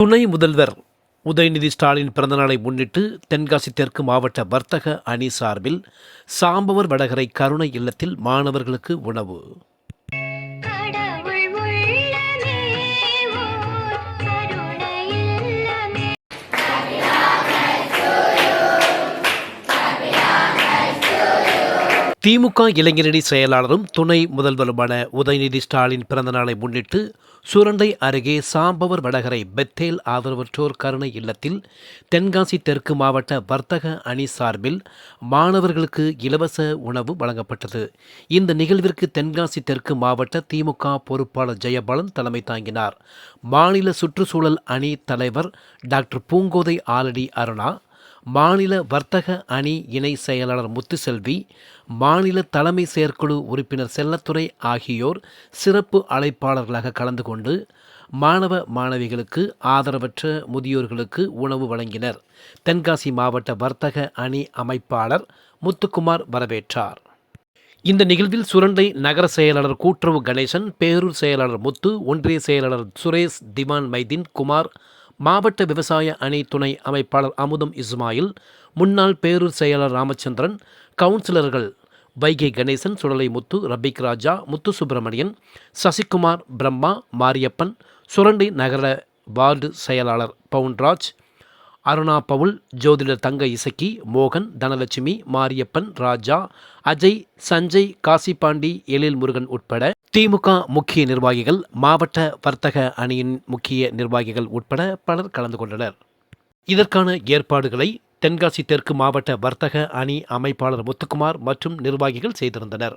துணை முதல்வர் உதயநிதி ஸ்டாலின் பிறந்தநாளை முன்னிட்டு தென்காசி தெற்கு மாவட்ட வர்த்தக அணி சார்பில் சாம்பவர் வடகரை கருணை இல்லத்தில் மாணவர்களுக்கு உணவு. திமுக இளைஞரணி செயலாளரும் துணை முதல்வருமான உதயநிதி ஸ்டாலின் பிறந்தநாளை முன்னிட்டு சுரண்டை அருகே சாம்பவர் வடகரை பெத்தேல் ஆதரவற்றோர் கருணை இல்லத்தில் தென்காசி தெற்கு மாவட்ட வர்த்தக அணி சார்பில் மாணவர்களுக்கு இலவச உணவு வழங்கப்பட்டது. இந்த நிகழ்விற்கு தென்காசி தெற்கு மாவட்ட திமுக பொறுப்பாளர் ஜெயபாலன் தலைமை தாங்கினார். மாநில சுற்றுச்சூழல் அணி தலைவர் டாக்டர் பூங்கோதை ஆலடி அருணா மாநில வர்த்தக அணி இணை செயலாளர் முத்துசெல்வி மாநில தலைமை செயற்குழு உறுப்பினர் செல்லத்துறை ஆகியோர் சிறப்பு அழைப்பாளர்களாக கலந்து கொண்டு மாணவ மாணவிகளுக்கு ஆதரவற்ற முதியோர்களுக்கு உணவு வழங்கினர். தென்காசி மாவட்ட வர்த்தக அணி அமைப்பாளர் முத்துக்குமார் வரவேற்றார். இந்த நிகழ்வில் சுரண்டை நகர செயலாளர் கூட்டுறவு கணேசன் பேரூர் செயலாளர் முத்து ஒன்றிய செயலாளர் சுரேஷ் திவான் மைதீன் குமார் மாவட்ட விவசாய அணி துணை அமைப்பாளர் அமுதம் இஸ்மாயில் முன்னாள் பேரூர் செயலர் ராமச்சந்திரன் கவுன்சிலர்கள் வைகை கணேசன் சுடலை முத்து ரபிக் ராஜா முத்து சுப்பிரமணியன் சசிகுமார் பிரம்மா மாரியப்பன் சுரண்டை நகர வார்டு செயலாளர் பவுன்ராஜ் அருணா பவுல் ஜோதிடர் தங்க இசக்கி மோகன் தனலட்சுமி மாரியப்பன் ராஜா அஜய் சஞ்சய் காசிபாண்டி எழில் முருகன் உட்பட திமுக முக்கிய நிர்வாகிகள் மாவட்ட வர்த்தக அணியின் முக்கிய நிர்வாகிகள் உட்பட பலர் கலந்து கொண்டனர். இதற்கான ஏற்பாடுகளை தென்காசி தெற்கு மாவட்ட வர்த்தக அணி அமைப்பாளர் முத்துக்குமார் மற்றும் நிர்வாகிகள் செய்திருந்தனர்.